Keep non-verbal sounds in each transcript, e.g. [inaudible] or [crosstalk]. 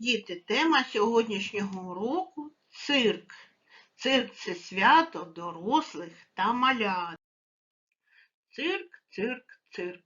Діти, тема сьогоднішнього уроку цирк. Цирк це свято дорослих та малят. Цирк, цирк, цирк.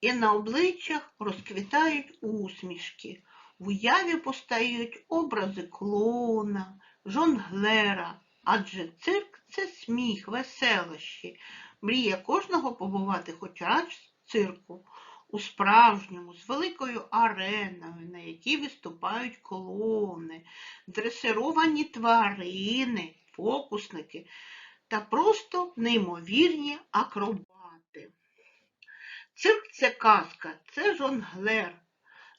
І на обличчях розквітають усмішки. В уяві постають образи клоуна, жонглера, адже цирк це сміх, веселощі. Мрія кожного побувати хоч раз в цирку у справжньому, з великою ареною, на якій виступають клоуни, дресировані тварини, фокусники та просто неймовірні акробати. Цирк це казка, це жонглер,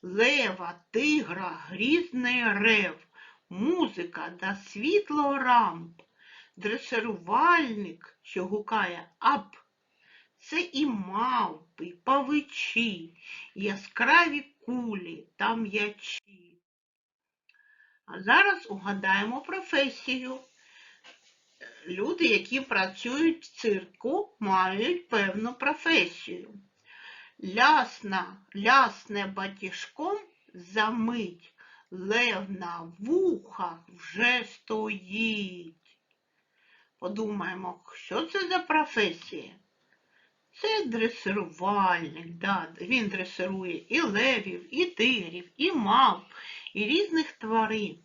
лева, тигра, грізний рев, музика да світло рамп, дресирувальник, що гукає ап. Це і мавпи, павичі, яскраві кулі та м'ячі. А зараз угадаємо професію. Люди, які працюють в цирку, мають певну професію. Лясна, лясне батіжком замить, лев на вухах вже стоїть. Подумаємо, що це за професія? Це дресирувальник, да, він дресирує і левів, і тигрів, і мавп, і різних тварин.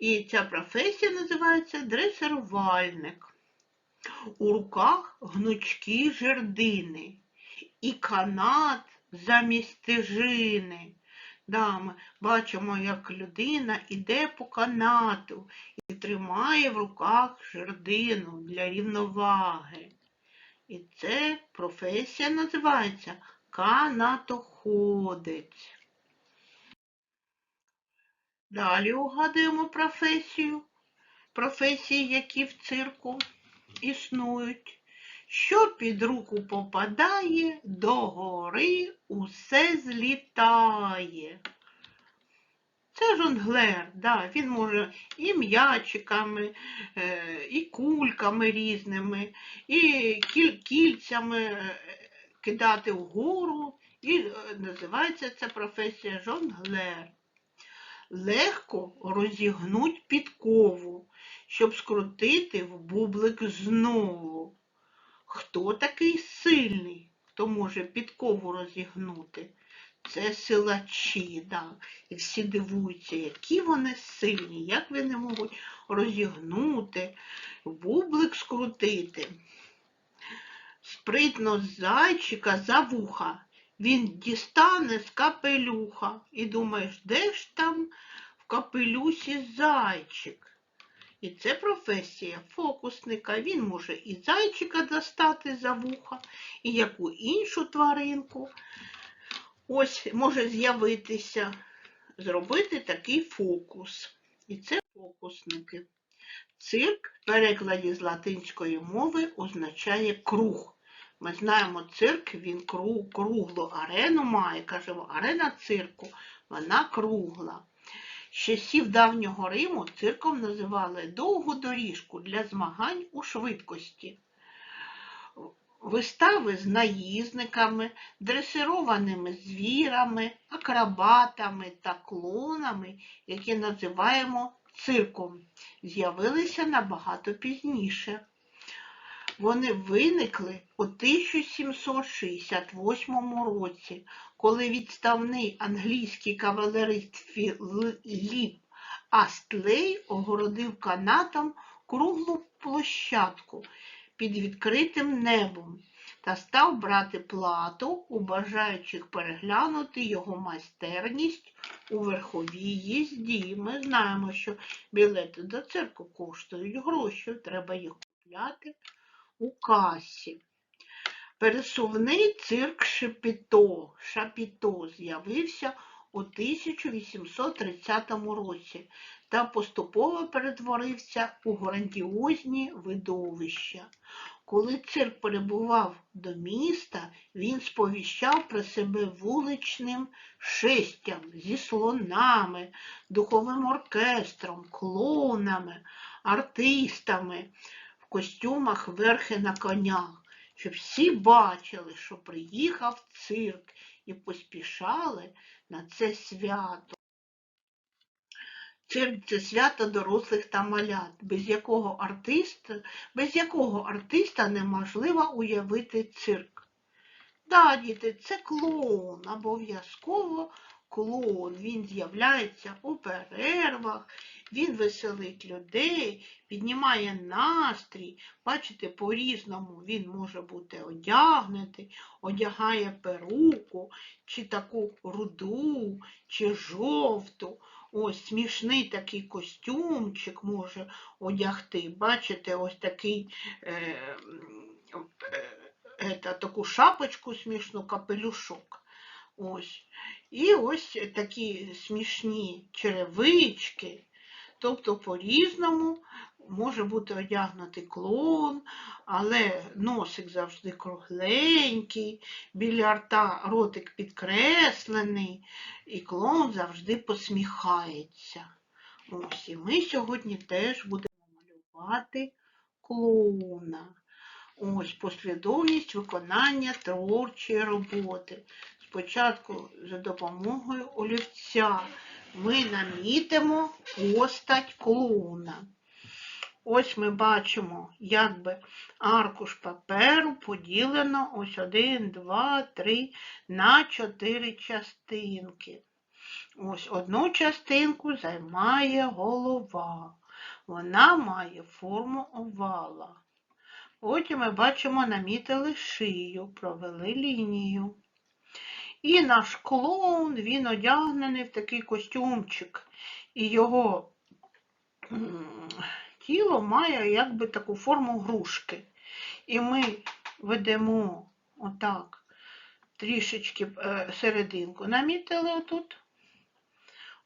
І ця професія називається дресирувальник. У руках гнучкі жердини і канат замість стежини. Да, ми бачимо, як людина іде по канату і тримає в руках жердину для рівноваги. І це професія називається канатоходець. Далі угадуємо професію. Професії, які в цирку існують. Що під руку попадає, до гори усе злітає. Це жонглер, да, він може і м'ячиками, е, і кульками різними, і кіль- кільцями е, кидати вгору. І е, називається ця професія жонглер. Легко розігнуть підкову, щоб скрутити в бублик знову. Хто такий сильний, хто може підкову розігнути? Це силачі, да. І всі дивуються, які вони сильні, як вони можуть розігнути, бублик скрутити. Спритно зайчика за вуха. Він дістане з капелюха. І думаєш, де ж там в капелюсі зайчик? І це професія фокусника. Він може і зайчика достати за вуха, і яку іншу тваринку. Ось може з'явитися, зробити такий фокус. І це фокусники. Цирк в перекладі з латинської мови означає круг. Ми знаємо, цирк, він круг, круглу арену має, кажемо, арена цирку, вона кругла. З часів давнього Риму цирком називали довгу доріжку для змагань у швидкості. Вистави з наїзниками, дресированими звірами, акробатами та клонами, які називаємо цирком, з'явилися набагато пізніше. Вони виникли у 1768 році, коли відставний англійський кавалерист Філіп Астлей огородив канатом круглу площадку під відкритим небом та став брати плату у бажаючих переглянути його майстерність у верховій їзді. Ми знаємо, що білети до цирку коштують гроші, треба їх купляти у касі. Пересувний цирк Шепіто, Шапіто з'явився у 1830 році та поступово перетворився у грандіозні видовища. Коли цирк перебував до міста, він сповіщав про себе вуличним шестям зі слонами, духовим оркестром, клоунами, артистами в костюмах верхи на конях, щоб всі бачили, що приїхав цирк і поспішали на це свято. Цирк це свято дорослих та малят, без якого артиста, без якого артиста неможливо уявити цирк. Да, діти, це клоун, обов'язково клоун. Він з'являється у перервах, він веселить людей, піднімає настрій. Бачите, по-різному він може бути одягнутий, одягає перуку, чи таку руду, чи жовту. Ось смішний такий костюмчик може одягти. Бачите, ось такий е, м, е, ета, таку шапочку смішну, капелюшок. Ось. І ось такі смішні черевички. Тобто по-різному може бути одягнутий клоун, але носик завжди кругленький, біля рта ротик підкреслений, і клоун завжди посміхається. Ось, і ми сьогодні теж будемо малювати клоуна. Ось послідовність виконання творчої роботи. Спочатку за допомогою олівця ми намітимо постать клоуна. Ось ми бачимо, якби аркуш паперу поділено ось один, два, три на чотири частинки. Ось одну частинку займає голова. Вона має форму овала. Потім ми бачимо, намітили шию, провели лінію. І наш клоун, він одягнений в такий костюмчик. І його тіло має якби таку форму грушки. І ми ведемо отак трішечки е, серединку. Намітили отут.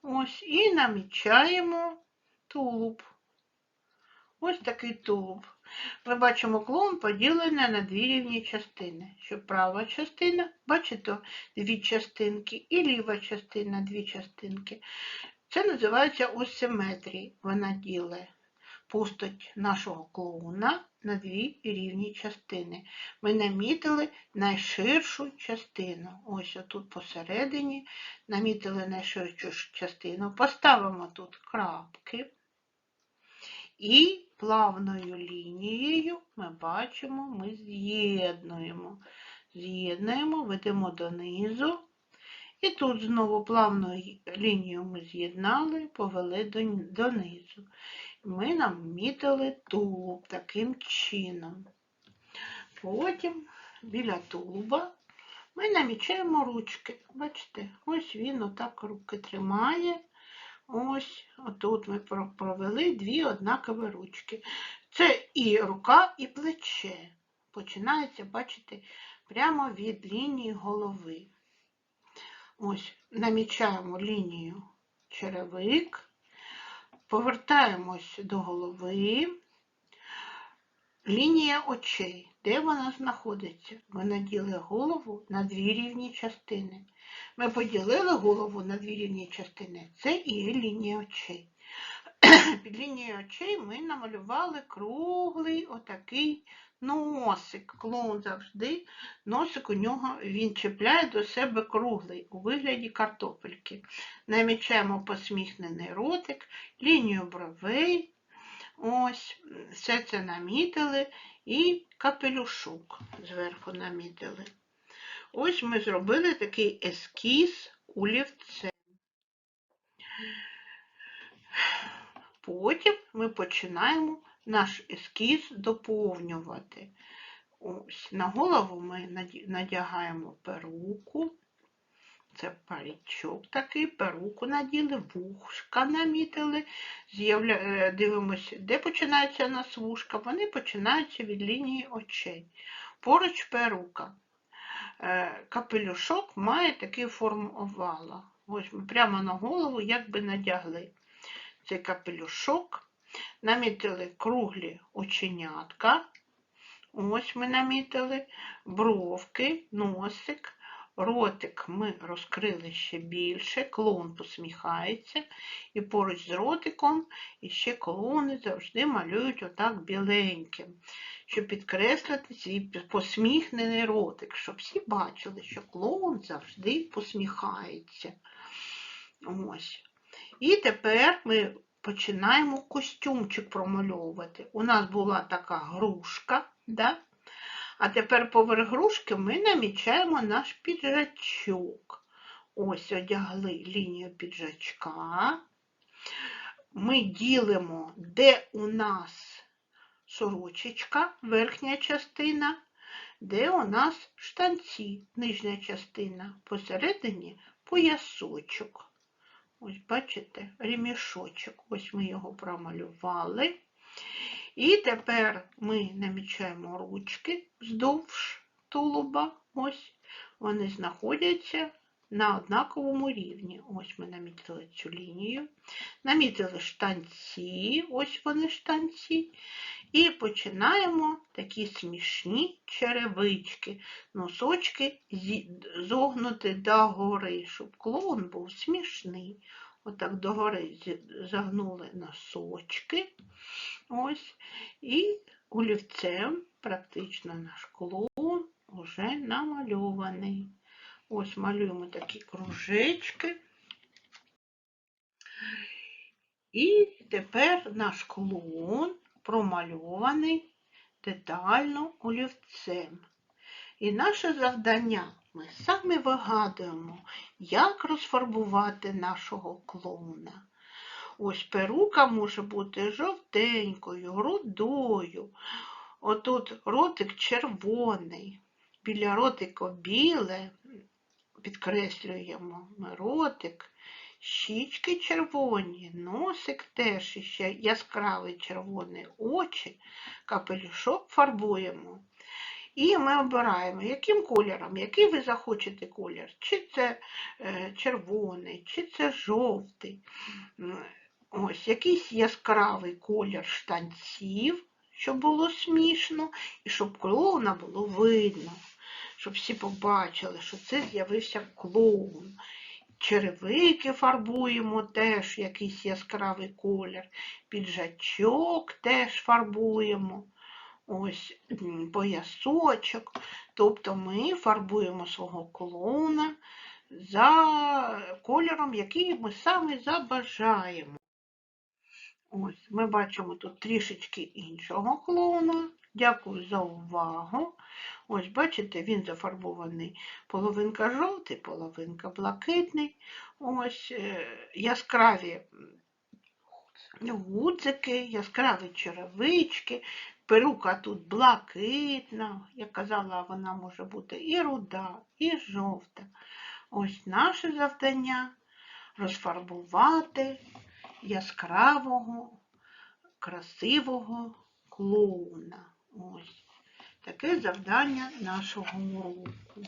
Ось, і намічаємо тулуб. Ось такий тулуб. Ми бачимо клоун поділений на дві рівні частини. Що права частина, бачите, дві частинки, і ліва частина дві частинки. Це називається ось. Вона ділить постать нашого клоуна на дві рівні частини. Ми намітили найширшу частину. Ось отут посередині намітили найширшу частину. Поставимо тут крапки. І плавною лінією ми бачимо, ми з'єднуємо. З'єднуємо, ведемо донизу. І тут знову плавною лінією ми з'єднали, повели дон- донизу. Ми намітили тулуб таким чином. Потім біля тулуба ми намічаємо ручки. Бачите, ось він отак руки тримає. Ось, отут ми провели дві однакові ручки. Це і рука, і плече. Починається, бачите, прямо від лінії голови. Ось, намічаємо лінію черевик, повертаємось до голови. Лінія очей. Де вона знаходиться? Вона ділить голову на дві рівні частини. Ми поділили голову на дві рівні частини. Це і є лінія очей. [clears throat] Під лінією очей ми намалювали круглий отакий носик. Клоун завжди, носик у нього він чіпляє до себе круглий у вигляді картопельки. Намічаємо посміхнений ротик, лінію бровей. Ось, все це намітили і капелюшок зверху намітили. Ось ми зробили такий ескіз олівцем. Потім ми починаємо наш ескіз доповнювати. Ось, на голову ми надягаємо перуку. Це парічок такий, перуку наділи, вушка намітили. З'явля... е, Дивимося, де починаються у нас вушка. Вони починаються від лінії очей. Поруч перука. Е, Капелюшок має таку форму овала. Ось ми прямо на голову якби надягли цей капелюшок. Намітили круглі оченятка. Ось ми намітили бровки, носик. Ротик ми розкрили ще більше, клоун посміхається, і поруч з ротиком іще клоуни завжди малюють отак біленьким, щоб підкреслити свій посміхнений ротик, щоб всі бачили, що клоун завжди посміхається. Ось. І тепер ми починаємо костюмчик промальовувати. У нас була така грушка, да? А тепер поверх грушки ми намічаємо наш піджачок. Ось одягли лінію піджачка. Ми ділимо, де у нас сорочечка, верхня частина, де у нас штанці, нижня частина, посередині поясочок. Ось, бачите, ремішочок. Ось ми його промалювали. І тепер ми намічаємо ручки вздовж тулуба. Ось вони знаходяться на однаковому рівні. Ось ми намітили цю лінію. Намітили штанці, ось вони штанці. І починаємо такі смішні черевички, носочки зогнути догори, щоб клоун був смішний. Отак догори загнули носочки. Ось. І олівцем практично наш клоун вже намальований. Ось малюємо такі кружечки. І тепер наш клоун промальований детально олівцем. І наше завдання ми самі вигадуємо, як розфарбувати нашого клоуна. Ось перука може бути жовтенькою, рудою. Отут ротик червоний, біля ротика біле, підкреслюємо ми ротик, щічки червоні, носик теж ще яскравий червоний, очі, капелюшок фарбуємо. І ми обираємо, яким кольором, який ви захочете колір. Чи це е, червоний, чи це жовтий. Ось якийсь яскравий колір штанців, щоб було смішно, і щоб клоуна було видно, щоб всі побачили, що це з'явився клоун. Черевики фарбуємо теж якийсь яскравий колір, піджачок теж фарбуємо. Ось поясочок. Тобто ми фарбуємо свого клоуна за кольором, який ми саме забажаємо. Ось, ми бачимо тут трішечки іншого клоуна. Дякую за увагу. Ось, бачите, він зафарбований половинка жовтий, половинка блакитний. Ось е, яскраві гудзики, яскраві черевички, перука тут блакитна, як казала, вона може бути і руда, і жовта. Ось наше завдання розфарбувати яскравого, красивого клоуна. Ось таке завдання нашого уроку.